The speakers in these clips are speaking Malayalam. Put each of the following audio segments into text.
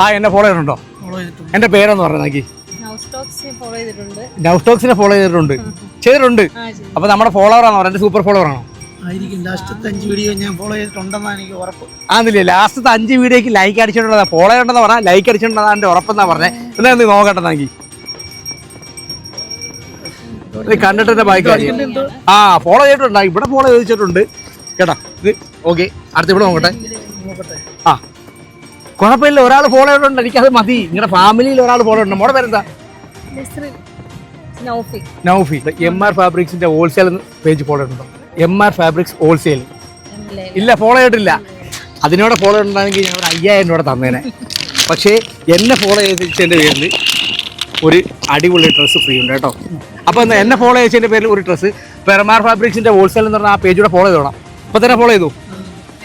ഹായ് എന്നെ ഫോളോ ചെയ്തിട്ടുണ്ടോ? എന്റെ ചെയ്തിട്ടുണ്ട്. എന്റെ പേരെന്ന് പറഞ്ഞ നോക്കി. നൗസ്റ്റോക്സ് ഫോളോ ചെയ്തിട്ടുണ്ട്. നൗസ്റ്റോക്സിനെ ഫോളോ ചെയ്തിട്ടുണ്ട്. ചെയ്തിട്ടുണ്ട്. അപ്പൊ അപ്പോൾ നമ്മുടെ ഫോളോവർ ആണോ? എന്റെ സൂപ്പർ ഫോളോവർ ആണോ ആന്നില്ലേ ലാസ്റ്റത്തെ അഞ്ച് വീഡിയോക്ക് ലൈക്ക് അടിച്ചിട്ടുള്ളതാ. ഫോളോ ചെയ്യണ്ടെന്ന് പറഞ്ഞാൽ ലൈക്ക് അടിച്ചിട്ടുള്ളതാ എന്റെ ഉറപ്പെന്നാ പറഞ്ഞേ. എന്നാ നീ നോക്കട്ടെ നാങ്കി കണ്ടിട്ട് ബൈക്ക് ആ ഫോളോ ചെയ്തിട്ടുണ്ട്. ഇവിടെ ഫോളോ ചെയ്തിട്ടുണ്ട്. കേട്ടാ. ഇത് ഓക്കെ അടുത്ത് ഇവിടെ നോക്കട്ടെ. നോക്കട്ടെ ആ. കുഴപ്പമില്ല ഒരാൾ ഫോളോ ഉണ്ട് എനിക്കത് മതി. നിങ്ങളുടെ ഫാമിലിയിൽ ഒരാൾ ഫോളോ ഉണ്ട് മോടെ പേരെന്താ? നൗഫി എം ആർ ഫാബ്രിക്സിന്റെ ഹോൾസെയിൽ പേജ് ഫോളോ ഉണ്ടോ എം ആർ ഫാബ്രിക്സ് ഹോൾസെയിൽ ഇല്ല ഫോളോ ചെയ്തിട്ടില്ല. അതിനോട് ഫോളോ ചെയ്തിട്ടുണ്ടെങ്കിൽ ഞാൻ ഒരു അയ്യായിരം രൂപ തന്നേനെ. പക്ഷേ എന്നെ ഫോളോ ചെയ്തതിന്റെ പേരിൽ ഒരു അടിപൊളി ഡ്രസ്സ് ഫ്രീ ഉണ്ട് കേട്ടോ. അപ്പോൾ എന്നാ എന്നെ ഫോളോ ചെയ്തതിന്റെ പേരിൽ ഒരു ഡ്രസ്സ് പെരമാർ ഫാബ്രിക്സിന്റെ ഹോൾസെയിൽ എന്ന് പറഞ്ഞാൽ ആ പേജൂടെ ഫോളോ ചെയ്തോളാം അപ്പോൾ തന്നെ ഫോളോ ചെയ്തു.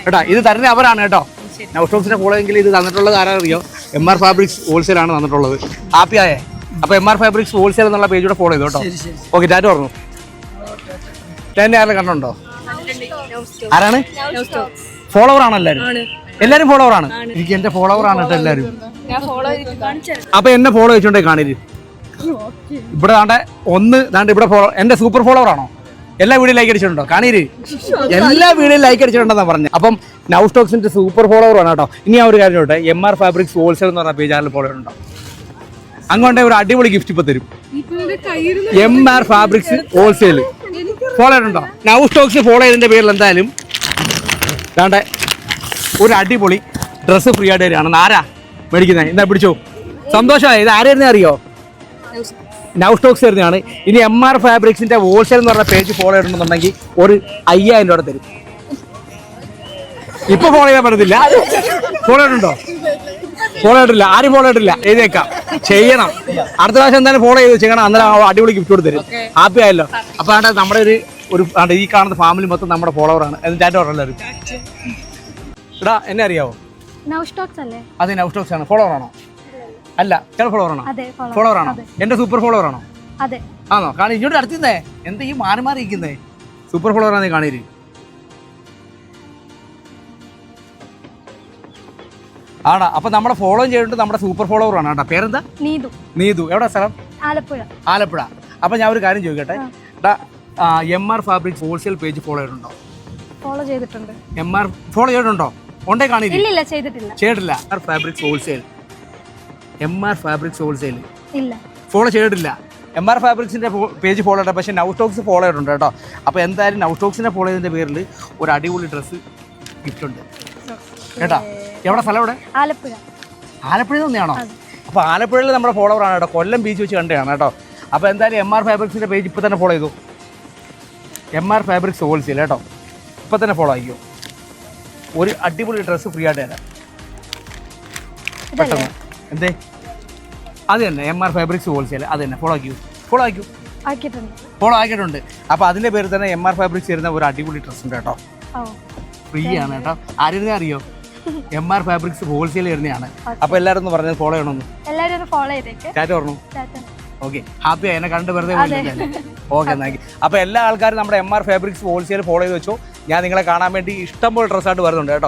കേട്ടോ ഇത് തരുന്ന അവരാണ് കേട്ടോ. നൗസ്റ്റോക്സിനെ ഫോളോ എങ്കിൽ ഇത് തന്നിട്ടുള്ളത് ആരാ അറിയോ എം ആർ ഫാബ്രിക്സ് ഹോൾസെയിൽ ആണ് തന്നിട്ടുള്ളത്. ഹാപ്പി ആയേ അപ്പോൾ എം ആർ ഫാബ്രിക്സ് ഹോൾസെയിൽ എന്നുള്ള പേജ് പേജൂടെ ഫോളോ ചെയ്തു കേട്ടോ. ഓക്കെ ഡാറ്റ് പറഞ്ഞു ടാന്റെ ആരെങ്കിലും കണ്ടുണ്ടോ ആരാണ്? ഫോളോവർ ആണ് എല്ലാവരും എല്ലാരും ഫോളോവർ ആണ്. എനിക്ക് എന്റെ ഫോളോവർ ആണ് കേട്ടോ എല്ലാരും. അപ്പൊ എന്നെ ഫോളോ വെച്ചോണ്ടേ കാണിര്. ഇവിടെ ദാണ്ടെ ഒന്ന് ദാണ്ട് ഇവിടെ ഫോളോ എന്റെ സൂപ്പർ ഫോളോവർ ആണോ? എല്ലാ വീഡിയോ ലൈക്ക് അടിച്ചിട്ടുണ്ടോ? കാണീര് എല്ലാ വീഡിയോ ലൈക്ക് അടിച്ചിട്ടുണ്ടെന്നാണ് പറഞ്ഞത് അപ്പം നൗ സ്റ്റോക്സിന്റെ സൂപ്പർ ഫോളോവർ ആണ് കേട്ടോ. ഇനി ആ ഒരു കാര്യം കേട്ടെ എം ആർ ഫാബ്രിക്സ് ഹോൾസെയിൽ എന്ന് പറഞ്ഞ പേജ് ആരിൽ ഫോളോ ഉണ്ടോ? അങ്ങോട്ടേ ഒരു അടിപൊളി ഗിഫ്റ്റ് ഇപ്പൊ തരും. M R fabrics wholesale follow ചെയ്തിട്ടുണ്ടോ നൗ സ്റ്റോക്സ് ഫോളോ ചെയ്തതിന്റെ പേരിൽ എന്തായാലും ദാണ്ടെ ഒരു അടിപൊളി ഡ്രസ്സ് ഫ്രീ ആയിട്ട് തരികയാണ്. ആരാ മേടിക്കുന്നത് എന്താ പിടിച്ചോ. സന്തോഷമായി. ഇത് ആരായിരുന്നു അറിയോ? നൗ സ്റ്റോക്സ് തരുന്നതാണ് ഇനി എം ആർ ഫാബ്രിക്സിന്റെ ഹോൾസെയിൽ എന്ന് പറഞ്ഞ പേജ് ഫോളോ ചെയ്യണമെന്നുണ്ടെങ്കിൽ ഒരു അയ്യായിരം രൂപ തരും. ഇപ്പൊ ഫോളോ ചെയ്യാൻ പറ്റത്തില്ല. ഫോളോ ചെയ്തിട്ടുണ്ടോ? ഫോളോ ചെയ്തിട്ടില്ല. ആരും ഫോളോ ചെയ്തിട്ടില്ല. എഴുതിയേക്കാം. ചെയ്യണം. അടുത്ത പ്രാവശ്യം എന്തായാലും ഫോളോ ചെയ്ത് ചെയ്യണം അന്നേരം അടിപൊളി ഗിഫ്റ്റ് കൊടുത്തരും ഹാപ്പി ആയല്ലോ. അപ്പൊ ആണ്ടെ നമ്മുടെ ഒരു ഒരു ആണ്ടെ ഈ കാണുന്ന ഫാമിലി മൊത്തം നമ്മുടെ ഫോളോവറാണ് എന്ന് ചാറ്റ് പറഞ്ഞല്ലോ എടാ എന്നെ അറിയാവോ? നൗ സ്റ്റോക്സ് അല്ലേ? അതെ നൗ സ്റ്റോക്സ് ആണ്. ഫോളോവർ ആണോ? അല്ല ചില ഫോളോവർ ആണോ. ഫോളോവർ ആണോ? എന്റെ സൂപ്പർ ഫോളോവർ ആണോ? അതെ. ആണോ? കാണി ഇങ്ങോട്ട് അടുത്തിന്നേ എന്താ ഈ മാറി മാറി ഇരിക്കുന്നേ? സൂപ്പർ ഫോളോവർ ആണ് കാണീര് ആടാ അപ്പൊ നമ്മളെ ഫോളോ ചെയ്തിട്ട് നമ്മുടെ സൂപ്പർ ഫോളോവർ ആണ് കേട്ടോ. പേരെന്താ? നീതു. നീതു. എവിടെ സ്ഥലം? ആലപ്പുഴ. ആലപ്പുഴ. അപ്പൊ ഞാൻ ഒരു കാര്യം ചോദിക്കട്ടെ? M R fabric wholesale page follow ചെയ്തിട്ടുണ്ടോ? ഫോളോ ചെയ്തിട്ടുണ്ട്. എം ആർ ഫോളോ ചെയ്തിട്ടുണ്ടോ? ഉണ്ടേ ഇല്ല ചെയ്തിട്ടില്ല. ചെയ്തിട്ടില്ല. Fabric wholesale M R fabrics wholesale ഇല്ല. ഫോളോ ചെയ്തിട്ടില്ല. എം ആർ ഫാബ്രിക്സിന്റെ പേജ് ഫോളോ ചെയ്തിട്ട് പക്ഷേ നൗ സ്റ്റോക്സ് ഫോളോ ചെയ്തിട്ടുണ്ട് കേട്ടോ. അപ്പോൾ എന്തായാലും നൗ സ്റ്റോക്സിനെ ഫോളോ ചെയ്തതിന്റെ പേരിൽ ഒരു അടിപൊളി ഡ്രസ്സ് ഗിഫ്റ്റ് ഉണ്ട്. കേട്ടോ? എവിടെ? സ്ഥലം എവിടെ? ആലപ്പുഴ. ആലപ്പുഴ തന്നെയാണോ? അപ്പോൾ ആലപ്പുഴയിൽ നമ്മുടെ ഫോളോവറാണ് ആണ് കേട്ടോ. കൊല്ലം ബീച്ച് വെച്ച് കണ്ടതാണ് കേട്ടോ. അപ്പോൾ എന്തായാലും എം ആർ ഫാബ്രിക്സിന്റെ പേജ് ഇപ്പോൾ തന്നെ ഫോളോ ചെയ്തു. എം ആർ ഫാബ്രിക്സ് ഹോൾസെയിൽ കേട്ടോ. ഇപ്പോൾ തന്നെ ഫോളോ ആയിക്കോ. ഒരു അടിപൊളി ഡ്രസ്സ് ഫ്രീ ആയിട്ട് തരാം. പെട്ടെന്ന്. എന്തേ? അത് തന്നെ എം ആർ ഫാബ്രിക്സ് ഹോൾസെയിൽ അത് തന്നെ. ഫോളോ ആക്കി ഫോളോ ആക്കി ആക്കിയിട്ടുണ്ട്. ഫോളോ ആക്കിയിട്ടുണ്ട്. അപ്പോൾ അതിന്റെ പേര് തന്നെ എം ആർ ഫാബ്രിക്സ് തരുന്ന ഒരു അടിപൊളി ഡ്രസ് ഉണ്ട് കേട്ടോ. ഫ്രീ ആണ് കേട്ടോ. ആരും അറിയോ? എം ആർ ഫാബ്രിക്സ് ഹോൾസെയിൽ വരുന്നതാണ്. അപ്പോൾ എല്ലാവരും ഒന്ന് പറഞ്ഞത് ഫോളോ ചെയ്യണമെന്ന് എല്ലാവരും ഒന്ന് ഫോളോ ചെയ്തേക്ക്. ചാറ്റ് പറഞ്ഞു. ഓക്കെ ഹാപ്പി എന്നെ കണ്ട് വെറുതെ ഓക്കെ എന്നാക്കി അപ്പോൾ എല്ലാ ആൾക്കാരും നമ്മുടെ M R fabrics wholesale follow ചെയ്ത് വെച്ചോ. ഞാൻ നിങ്ങളെ കാണാൻ വേണ്ടി ഇഷ്ടംപോലെ ഡ്രസ്സായിട്ട് വരുന്നുണ്ട് കേട്ടോ.